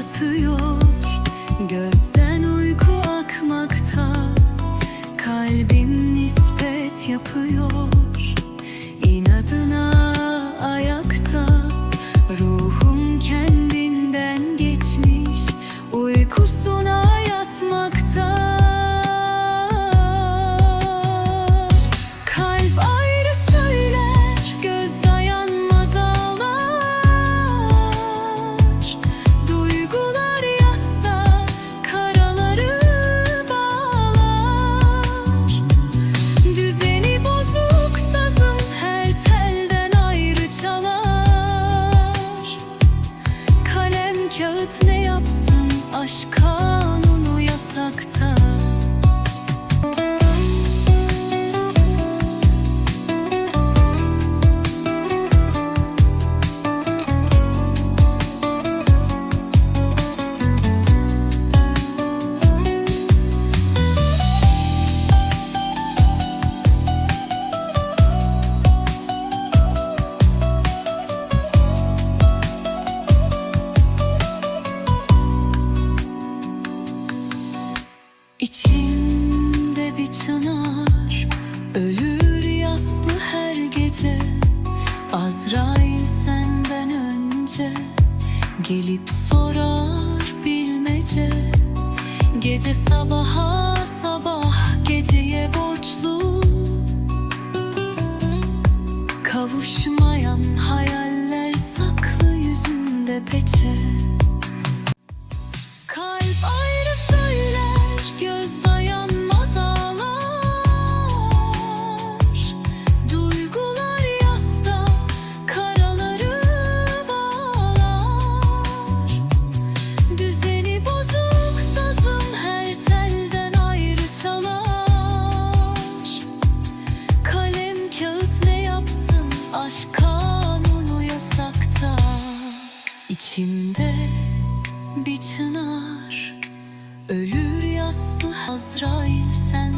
batıyor. Gözden uyku akmakta Kalbim nispet yapıyor. İnadına ayakta Kağıt ne yapsın? Aşk kanunu yasakta Azrail senden önce Gelip sorar bilmece. Gece sabaha sabah Geceye borçlu. Kavuşmayan hayaller saklı yüzünde peçe İçimde bir çınar Ölür yaslı Azrail sen